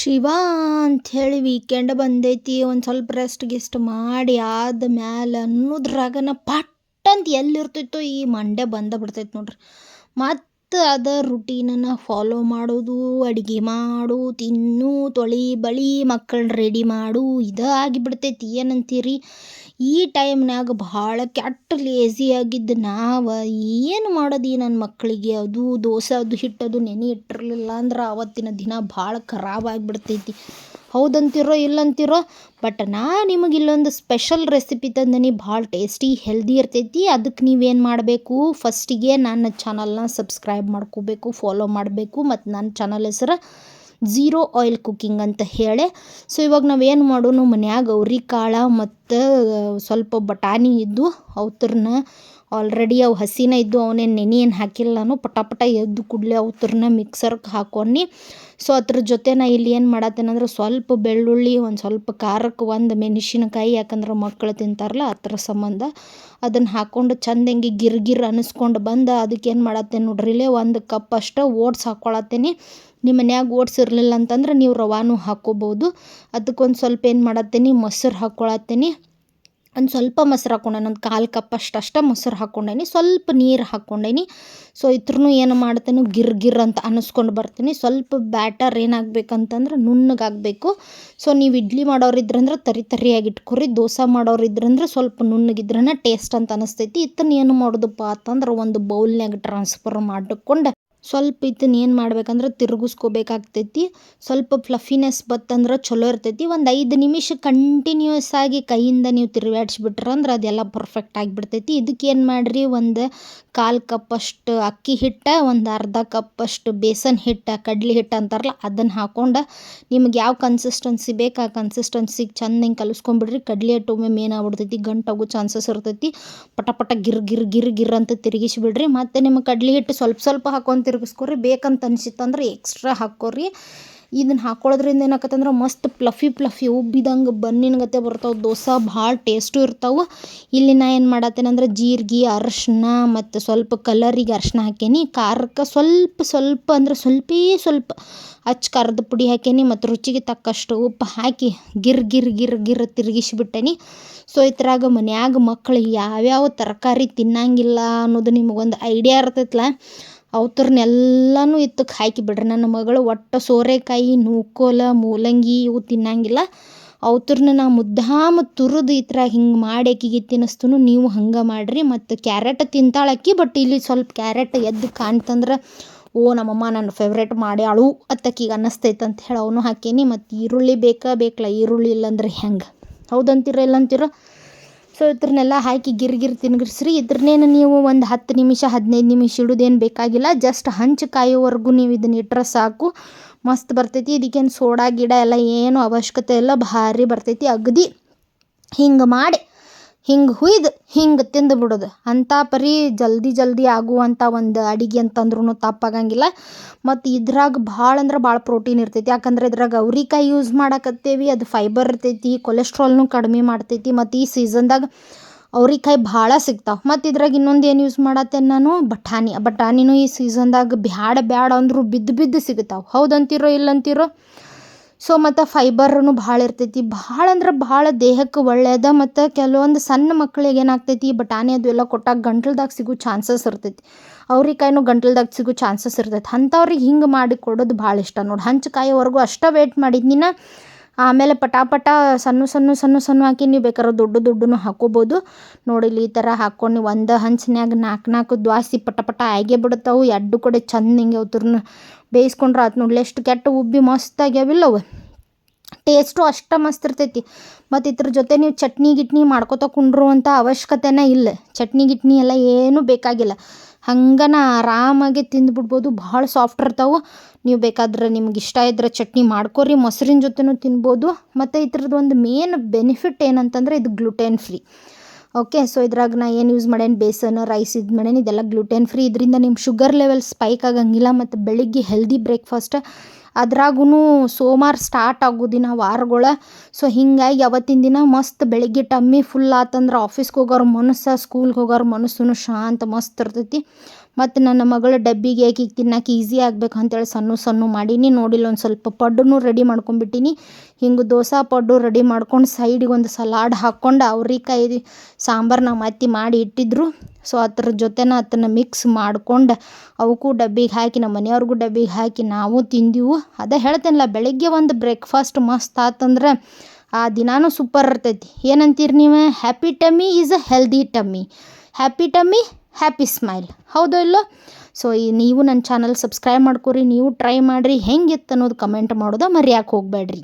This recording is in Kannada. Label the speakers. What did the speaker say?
Speaker 1: ಶಿವ ಅಂಥೇಳಿ ವೀಕೆಂಡ್ ಬಂದೈತಿ, ಒಂದು ಸ್ವಲ್ಪ ರೆಸ್ಟ್ ಗಿಸ್ಟ್ ಮಾಡಿ ಆದ್ಮೇಲೆ ಅನ್ನೋದ್ರಾಗನ ಪಟ್ಟಂತ ಎಲ್ಲಿರ್ತೈತೋ ಈ ಮಂಡೆ ಬಂದ ಬಿಡ್ತೈತೆ ನೋಡ್ರಿ. ಮತ್ತು ಅದ ರುಟೀನನ್ನು ಫಾಲೋ ಮಾಡೋದು, ಅಡುಗೆ ಮಾಡು, ತಿನ್ನು, ತೊಳಿ, ಬಳಿ ಮಕ್ಕಳನ್ನ ರೆಡಿ ಮಾಡು ಇದು ಆಗಿಬಿಡ್ತೈತಿ ಏನಂತೀರಿ? ಈ ಟೈಮ್ನಾಗ ಭಾಳ ಕೆಟ್ಟ ಲೇಝಿ ಆಗಿದ್ದು ನಾವು ಏನು ಮಾಡೋದು ನನ್ನ ಮಕ್ಕಳಿಗೆ ಅದು ದೋಸೆ, ಅದು ಹಿಟ್ಟು, ಅದು ನೆನೆ ಇಟ್ಟಿರಲಿಲ್ಲ ಅಂದ್ರೆ ಆವತ್ತಿನ ದಿನ ಭಾಳ ಖರಾಬ್ ಆಗಿಬಿಡ್ತೈತಿ. ಹೌದಂತೀರೋ ಇಲ್ಲಂತಿರೋ ಬಟ್ ನಾ ನಿಮಗೆ ಇಲ್ಲೊಂದು ಸ್ಪೆಷಲ್ ರೆಸಿಪಿ ತಂದೀನಿ, ಭಾಳ ಟೇಸ್ಟಿ ಹೆಲ್ದಿ ಇರ್ತೈತಿ. ಅದಕ್ಕೆ ನೀವೇನು ಮಾಡಬೇಕು? ಫಸ್ಟಿಗೆ ನನ್ನ ಚಾನಲ್ನ ಸಬ್ಸ್ಕ್ರೈಬ್ ಮಾಡ್ಕೋಬೇಕು ಫಾಲೋ ಮಾಡಬೇಕು, ಮತ್ತು ನನ್ನ ಚಾನಲ್ ಹೆಸರು ಝೀರೋ ಆಯಿಲ್ ಕುಕ್ಕಿಂಗ್ ಅಂತ ಹೇಳಿ. ಸೊ ಇವಾಗ ನಾವೇನು ಮಾಡೋನು, ಮನ್ಯಾಗ ಅವ್ರೆಕಾಳು ಮತ್ತು ಸ್ವಲ್ಪ ಬಟಾಣಿ ಇದ್ದು ಅವತ್ರನ್ನ ಆಲ್ರೆಡಿ ಅವು ಹಸಿನ ಇದ್ದು ಅವನೇನು ನೆನೆ ಏನು ಹಾಕಿಲ್ಲ ನಾನು ಪಟ ಪಟ ಎದ್ದು ಕೂಡಲೇ ಅವತ್ರನ್ನ ಮಿಕ್ಸರ್ಗೆ ಹಾಕೊಂಡು ಸೊ ಅದ್ರ ಜೊತೆ ನಾ ಇಲ್ಲಿ ಏನು ಮಾಡತ್ತೇನಂದ್ರೆ ಸ್ವಲ್ಪ ಬೆಳ್ಳುಳ್ಳಿ, ಒಂದು ಸ್ವಲ್ಪ ಖಾರಕ್ಕೆ ಒಂದು ಮೆಣಸಿನಕಾಯಿ, ಯಾಕಂದ್ರೆ ಮಕ್ಕಳು ತಿಂತಾರಲ್ಲ ಅದ್ರ ಸಂಬಂಧ ಅದನ್ನು ಹಾಕ್ಕೊಂಡು ಚಂದಂಗೆ ಗಿರ್ ಗಿರ್ ಅನಿಸ್ಕೊಂಡು ಬಂದು ಅದಕ್ಕೆ ಏನು ಮಾಡತ್ತೇನೆ ನೋಡ್ರಿ ಇಲ್ಲೇ ಒಂದು ಕಪ್ ಅಷ್ಟು ಓಟ್ಸ್ ಹಾಕ್ಕೊಳತ್ತೇನೆ ನಿಮ್ಮ ಮನ್ಯಾಗ ಓಟ್ಸ್ ಇರಲಿಲ್ಲ ಅಂತಂದ್ರೆ ನೀವು ರವಾನು ಹಾಕ್ಕೋಬೋದು ಅದಕ್ಕೊಂದು ಸ್ವಲ್ಪ ಏನು ಮಾಡತ್ತೇನೆ ಮೊಸರು ಹಾಕ್ಕೊಳತ್ತೇನೆ ಒಂದು ಸ್ವಲ್ಪ ಮೊಸರು ಹಾಕ್ಕೊಂಡೇನಿ ಒಂದು ಕಾಲು ಕಪ್ ಅಷ್ಟು ಮೊಸರು ಹಾಕ್ಕೊಂಡೇನಿ ಸ್ವಲ್ಪ ನೀರು ಹಾಕ್ಕೊಂಡೇನಿ ಸೊ ಇದ್ರೂ ಏನು ಮಾಡ್ತೇನೆ, ಗಿರ್ ಗಿರ್ ಅಂತ ಅನಿಸ್ಕೊಂಡು ಬರ್ತೀನಿ. ಸ್ವಲ್ಪ ಬ್ಯಾಟರ್ ಏನಾಗಬೇಕಂತಂದ್ರೆ ನುಣ್ಣಗಾಗಬೇಕು. ಸೊ ನೀವು ಇಡ್ಲಿ ಮಾಡೋರಿದ್ರಂದ್ರೆ ತರಿ ತರಿಯಾಗಿ ಇಟ್ಕೊರಿ, ದೋಸೆ ಮಾಡೋರಿದ್ರಂದ್ರೆ ಸ್ವಲ್ಪ ನುಣ್ಣಗಿದ್ರೇ ಟೇಸ್ಟ್ ಅಂತ ಅನಿಸ್ತೈತಿ. ಇದನ್ನ ಏನು ಮಾಡೋದಪ್ಪ ಅಂತಂದ್ರೆ ಒಂದು ಬೌಲ್ನ್ಯಾಗ ಟ್ರಾನ್ಸ್ಫರ್ ಮಾಡಿಕೊಂಡು ಸ್ವಲ್ಪ ಇದನ್ನ ಏನು ಮಾಡ್ಬೇಕಂದ್ರೆ ತಿರುಗಿಸ್ಕೋಬೇಕಾಗ್ತೈತಿ. ಸ್ವಲ್ಪ ಫ್ಲಫಿನೆಸ್ ಬತ್ತಂದ್ರೆ ಚಲೋ ಇರ್ತೈತಿ. ಒಂದು ಐದು ನಿಮಿಷ ಕಂಟಿನ್ಯೂಸ್ ಆಗಿ ಕೈಯಿಂದ ನೀವು ತಿರುಗಾಡ್ಸ್ಬಿಟ್ರಂದ್ರೆ ಅದೆಲ್ಲ ಪರ್ಫೆಕ್ಟ್ ಆಗಿಬಿಡ್ತೈತಿ. ಇದಕ್ಕೆ ಏನು ಮಾಡಿರಿ, ಒಂದು ಕಾಲು ಕಪ್ ಅಷ್ಟು ಅಕ್ಕಿ ಹಿಟ್ಟು, ಒಂದು ಅರ್ಧ ಕಪ್ ಅಷ್ಟು ಬೇಸನ್ ಹಿಟ್ಟು, ಕಡ್ಲೆ ಹಿಟ್ಟು ಅಂತಾರಲ್ಲ ಅದನ್ನು ಹಾಕೊಂಡು ನಿಮ್ಗೆ ಯಾವ ಕನ್ಸಿಸ್ಟೆನ್ಸಿ ಬೇಕು ಆ ಕನ್ಸಿಸ್ಟೆನ್ಸಿಗೆ ಚಂದ ಹಿಂಗೆ ಕಲಿಸ್ಕೊಂಬಿಡ್ರಿ ಕಡ್ಲೆ ಹಿಟ್ಟು ಒಮ್ಮೆ ಮೇನ್ ಆಗ್ಬಿಡ್ತೈತಿ ಗಂಟಾಗೋ ಚಾನ್ಸಸ್ ಇರ್ತೈತಿ. ಪಟ ಪಟ ಗಿರ್ ಗಿರ್ ಗಿರ್ ಗಿರ್ ಅಂತ ತಿರುಗಿಸಿಬಿಡ್ರಿ. ಮತ್ತು ನಿಮ್ಮ ಕಡ್ಲೆ ಹಿಟ್ಟು ಸ್ವಲ್ಪ ಸ್ವಲ್ಪ ಹಾಕ್ಕೊಂಡು ತಿರುಗಿಸ್ಕೊರಿ, ಬೇಕಂತ ಅನ್ಸಿತ್ತಂದ್ರೆ ಎಕ್ಸ್ಟ್ರಾ ಹಾಕ್ಕೊರಿ. ಇದನ್ನು ಹಾಕೊಳ್ಳೋದ್ರಿಂದ ಏನಾಕತ್ತಂದ್ರೆ ಮಸ್ತ್ ಪ್ಲಫಿ ಪ್ಲಫಿ ಉಬ್ಬಿದಂಗೆ ಬನ್ನಿನ ಗತೆ ಬರ್ತಾವೆ. ದೋಸೆ ಭಾಳ ಟೇಸ್ಟು ಇರ್ತಾವೆ. ಇಲ್ಲಿ ನಾ ಏನು ಮಾಡತ್ತೇನಂದ್ರೆ ಜೀರಿಗೆ, ಅರಶಿನ ಮತ್ತು ಸ್ವಲ್ಪ ಕಲರಿಗೆ ಅರಶಿನ ಹಾಕೇನಿ. ಖಾರಕ್ಕೆ ಸ್ವಲ್ಪ ಸ್ವಲ್ಪ ಅಂದ್ರೆ ಸ್ವಲ್ಪ ಸ್ವಲ್ಪ ಹಚ್ಚ ಖಾರದ ಪುಡಿ ಹಾಕೇನಿ ಮತ್ತು ರುಚಿಗೆ ತಕ್ಕಷ್ಟು ಉಪ್ಪು ಹಾಕಿ ಗಿರ್ ಗಿರ್ ಗಿರ್ ಗಿರ್ ತಿರುಗಿಸಿಬಿಟ್ಟೇನಿ. ಸೊ, ಇದ್ರಾಗ ಮನ್ಯಾಗ ಮಕ್ಕಳು ಯಾವ್ಯಾವ ತರಕಾರಿ ತಿನ್ನಂಗಿಲ್ಲ ಅನ್ನೋದು ನಿಮಗೊಂದು ಐಡಿಯಾ ಇರ್ತೈತಲ್ಲ ಅವತ್ರನ್ನೆಲ್ಲನೂ ಇತ್ತಕ್ಕೆ ಹಾಕಿ ಬಿಡ್ರಿ. ನನ್ನ ಮಗಳು ಒಟ್ಟು ಸೋರೆಕಾಯಿ, ನೂಕೋಲ, ಮೂಲಂಗಿ ಇವು ತಿನ್ನಂಗಿಲ್ಲ. ಅವ್ತರ್ನ ನಾ ಮುದ್ದಾಮ ತುರಿದು ಈ ಥರ ಹಿಂಗೆ ಮಾಡಿ ಆಕಿಗೆ ತಿನ್ನಿಸ್ತನು ನೀವು ಹಂಗೆ ಮಾಡಿರಿ. ಮತ್ತು ಕ್ಯಾರೆಟ್ ತಿಂತಾಳೆ ಆಕಿ ಬಟ್ ಇಲ್ಲಿ ಸ್ವಲ್ಪ ಕ್ಯಾರೆಟ್ ಎದ್ದು ಕಾಣ್ತಂದ್ರೆ, ಓ ನಮ್ಮಮ್ಮ ನನ್ನ ಫೇವ್ರೇಟ್ ಮಾಡ್ಯಾಳು ಅತ್ತಕ್ಕಿಗೆ ಅನ್ನಿಸ್ತೈತೆ ಅಂತ ಹೇಳಿ ಅವನು ಹಾಕೇನಿ. ಮತ್ತು ಈರುಳ್ಳಿ ಬೇಕಾ ಬೇಕಲ್ಲ ಈರುಳ್ಳಿ ಇಲ್ಲಂದ್ರೆ ಹೆಂಗೆ? ಹೌದಂತೀರ ಇಲ್ಲಂತೀರ? ಸೊ ಇದ್ರನ್ನೆಲ್ಲ ಹಾಕಿ ಗಿರ್ಗಿರ್ ಗಿರ್ ತಿನ್ಗಿಸ್ರಿ ಇದ್ರನ್ನೇನು ನೀವು ಒಂದು ಹತ್ತು ನಿಮಿಷ, ಹದಿನೈದು ನಿಮಿಷ ಇಡೋದೇನು ಬೇಕಾಗಿಲ್ಲ. ಜಸ್ಟ್ ಹಂಚು ಕಾಯೋವರೆಗೂ ನೀವು ಇದನ್ನ ಇಟ್ಟರೆ ಸಾಕು. ಮಸ್ತ್ ಬರ್ತೈತಿ. ಇದಕ್ಕೇನು ಸೋಡಾ, ಗಿಡ ಎಲ್ಲ ಏನು ಅವಶ್ಯಕತೆ ಇಲ್ಲ. ಭಾರಿ ಬರ್ತೈತಿ. ಅಗದಿ ಹಿಂಗೆ ಮಾಡಿ ಹಿಂಗೆ ಹುಯ್ದು ಹಿಂಗೆ ತಿಂದು ಬಿಡೋದು. ಅಂಥ ಪರಿ ಜಲ್ದಿ ಜಲ್ದಿ ಆಗುವಂಥ ಒಂದು ಅಡಿಗೆ ಅಂತಂದ್ರೂ ತಪ್ಪಾಗಂಗಿಲ್ಲ. ಮತ್ತು ಇದ್ರಾಗ ಭಾಳ ಅಂದ್ರೆ ಭಾಳ ಪ್ರೋಟೀನ್ ಇರ್ತೈತಿ. ಯಾಕಂದ್ರೆ ಇದ್ರಾಗ ಅವ್ರಿಕಾಯಿ ಯೂಸ್ ಮಾಡಕತ್ತೇವಿ, ಅದು ಫೈಬರ್ ಇರ್ತೈತಿ ಕೊಲೆಸ್ಟ್ರಾಲ್ನು ಕಡಿಮೆ ಮಾಡ್ತೈತಿ, ಮತ್ತು ಈ ಸೀಸನ್ದಾಗ ಅವ್ರಿಕಾಯಿ ಭಾಳ ಸಿಗ್ತಾವೆ. ಮತ್ತು ಇದ್ರಾಗ ಇನ್ನೊಂದು ಏನು ಯೂಸ್ ಮಾಡತ್ತೇನೆ ನಾನು? ಬಟಾಣಿ. ಬಟಾಣಿನೂ ಈ ಸೀಸನ್ದಾಗ ಬ್ಯಾಡ ಬ್ಯಾಡ ಅಂದರೂ ಬಿದ್ದು ಬಿದ್ದು ಸಿಗ್ತಾವೆ. ಹೌದಂತೀರೋ ಇಲ್ಲಂತೀರೋ? ಸೊ ಮತ್ತು ಫೈಬರ್ನು ಭಾಳ ಇರ್ತೈತಿ. ಭಾಳ ಅಂದ್ರೆ ಭಾಳ ದೇಹಕ್ಕೆ ಒಳ್ಳೆಯದ ಮತ್ತು ಕೆಲವೊಂದು ಸಣ್ಣ ಮಕ್ಳಿಗೆ ಏನಾಗ್ತೈತಿ ಬಟಾಣಿ ಅದು ಎಲ್ಲ ಕೊಟ್ಟಾಗ ಗಂಟ್ಲದಾಗ ಸಿಗೋ ಚಾನ್ಸಸ್ ಇರ್ತೈತಿ. ಅವ್ರೆಕಾಯಿನೂ ಗಂಟ್ಲದಾಗ ಸಿಗೋ ಚಾನ್ಸಸ್ ಇರ್ತೈತಿ. ಅಂಥವ್ರಿಗೆ ಹಿಂಗೆ ಮಾಡಿ ಕೊಡೋದು ಭಾಳ ಇಷ್ಟ. ನೋಡಿ ಹಂಚು ಕಾಯೋವರೆಗೂ ಅಷ್ಟೇ ವೇಟ್ ಮಾಡಿದ್ನಿನ ಆಮೇಲೆ ಪಟಾಪಟ ಸಣ್ಣ ಸಣ್ಣ ಸಣ್ಣ ಸಣ್ಣ ಹಾಕಿ ನೀವು ಬೇಕಾದ್ರೆ ದೊಡ್ಡ ದೊಡ್ಡನು ಹಾಕ್ಕೋಬೋದು ನೋಡಿಲ್ಲಿ ಈ ಥರ ಹಾಕ್ಕೊಂಡು ಒಂದು ಹಂಚಿನ್ಯಾಗ ನಾಲ್ಕು ನಾಲ್ಕು ದ್ವಾಸಿ ಪಟಪಟ ಪಟ ಆಗೇ ಬಿಡ್ತಾವೆ ಎರಡು ಕಡೆ ಚಂದ ಹಿಂಗೆ ಅವತ್ರನ್ನ ಬೇಯಿಸ್ಕೊಂಡ್ರೆ ಆತು ನೋಡ್ಲಿ ಎಷ್ಟು ಕೆಟ್ಟ ಉಬ್ಬಿ ಮಸ್ತ್ ಅವು ಟೇಸ್ಟು ಅಷ್ಟು ಮಸ್ತ್ ಇರ್ತೈತಿ. ಮತ್ತು ಇದ್ರ ಜೊತೆ ನೀವು ಚಟ್ನಿ ಗಿಟ್ನಿ ಮಾಡ್ಕೊತ ಕುಂಡ್ರುವಂಥ ಅವಶ್ಯಕತೆನೇ ಇಲ್ಲ. ಚಟ್ನಿ ಗಿಟ್ನಿ ಎಲ್ಲ ಏನೂ ಬೇಕಾಗಿಲ್ಲ. ಹಂಗನ ಆರಾಮಾಗಿ ತಿಂದ್ಬಿಡ್ಬೋದು. ಭಾಳ ಸಾಫ್ಟ್ ಇರ್ತಾವೆ. ನೀವು ಬೇಕಾದ್ರೆ ನಿಮ್ಗೆ ಇಷ್ಟ ಇದ್ರೆ ಚಟ್ನಿ ಮಾಡ್ಕೊರಿ, ಮೊಸರಿನ ಜೊತೆನೂ ತಿನ್ಬೋದು. ಮತ್ತು ಇದ್ರದ್ದು ಒಂದು ಮೇನ್ ಬೆನಿಫಿಟ್ ಏನಂತಂದ್ರೆ ಇದು ಗ್ಲುಟೆನ್ ಫ್ರೀ ಓಕೆ ಸೊ ಇದ್ರಾಗ ನಾ ಏನು ಯೂಸ್ ಮಾಡೇನಿ? ಬೇಸನ್ ರೈಸ್ ಇದು ಮಾಡೇನು? ಇದೆಲ್ಲ ಗ್ಲುಟೆನ್ ಫ್ರೀ ಇದರಿಂದ ನಿಮ್ಮ ಶುಗರ್ ಲೆವೆಲ್ ಸ್ಪೈಕ್ ಆಗಂಗಿಲ್ಲ, ಮತ್ತು ಬೆಳಿಗ್ಗೆ ಹೆಲ್ದಿ ಬ್ರೇಕ್ಫಾಸ್ಟ್ ಅದ್ರಾಗೂ ಸೋಮವಾರ ಸ್ಟಾರ್ಟ್ ಆಗೋ ದಿನ ವಾರಗಳ. ಸೊ ಹಿಂಗಾಗಿ ಅವತ್ತಿನ ದಿನ ಮಸ್ತ್ ಬೆಳಗ್ಗೆ ಟಮ್ಮಿ ಫುಲ್ ಆತಂದ್ರೆ ಆಫೀಸ್ಗೆ ಹೋಗೋರು ಮನಸ್ಸು ಸ್ಕೂಲ್ಗೆ ಹೋಗೋರು ಮನಸ್ಸು ಶಾಂತ ಮಸ್ತ್ ಇರ್ತೈತಿ. ಮತ್ತು ನನ್ನ ಮಗಳ ಡಬ್ಬಿಗೆ ಆಕಿಗೆ ತಿನ್ನಕ್ಕೆ ಈಸಿ ಆಗ್ಬೇಕು ಅಂತೇಳಿ ಸಣ್ಣ ಸಣ್ಣ ಮಾಡೀನಿ. ನೋಡಿಲ್ಲ ಒಂದು ಸ್ವಲ್ಪ ಪಡ್ಡೂ ರೆಡಿ ಮಾಡ್ಕೊಂಡ್ಬಿಟ್ಟೀನಿ. ಹಿಂಗೆ ದೋಸೆ ಪಡ್ಡು ರೆಡಿ ಮಾಡ್ಕೊಂಡು ಸೈಡಿಗೆ ಒಂದು ಸಲಾಡ್ ಹಾಕ್ಕೊಂಡು ಅವ್ರೆಕಾಯಿ ಸಾಂಬಾರು ನಮ್ಮ ಅತ್ತೆ ಮಾಡಿ ಇಟ್ಟಿದ್ರು. ಸೊ ಅದ್ರ ಜೊತೆನ ಅದನ್ನು ಮಿಕ್ಸ್ ಮಾಡ್ಕೊಂಡು ಅವಕ್ಕೂ ಡಬ್ಬಿಗೆ ಹಾಕಿ ನಮ್ಮ ಮನೆಯವ್ರಿಗೂ ಡಬ್ಬಿಗೆ ಹಾಕಿ ನಾವು ತಿಂದೆವು. ಅದೇ ಹೇಳ್ತೇನಲ್ಲ, ಬೆಳಗ್ಗೆ ಒಂದು ಬ್ರೇಕ್ಫಾಸ್ಟ್ ಮಸ್ತ್ ಆತಂದ್ರೆ ಆ ದಿನಾನೂ ಸೂಪರ್ ಇರ್ತೈತಿ. ಏನಂತೀರಿ ನೀವು? Happy tummy is a healthy tummy happy tummy happy smile ಹೌದೋ ಇಲ್ಲೋ? ಸೊ ಈ ನೀವು ನನ್ನ ಚಾನಲ್ ಸಬ್ಸ್ಕ್ರೈಬ್ ಮಾಡ್ಕೊರಿ, ನೀವು ಟ್ರೈ ಮಾಡಿರಿ, ಹೆಂಗಿತ್ತು ಅನ್ನೋದು ಕಮೆಂಟ್ ಮಾಡೋದು ಮರ್ಯಾಕೆ ಹೋಗಬೇಡ್ರಿ.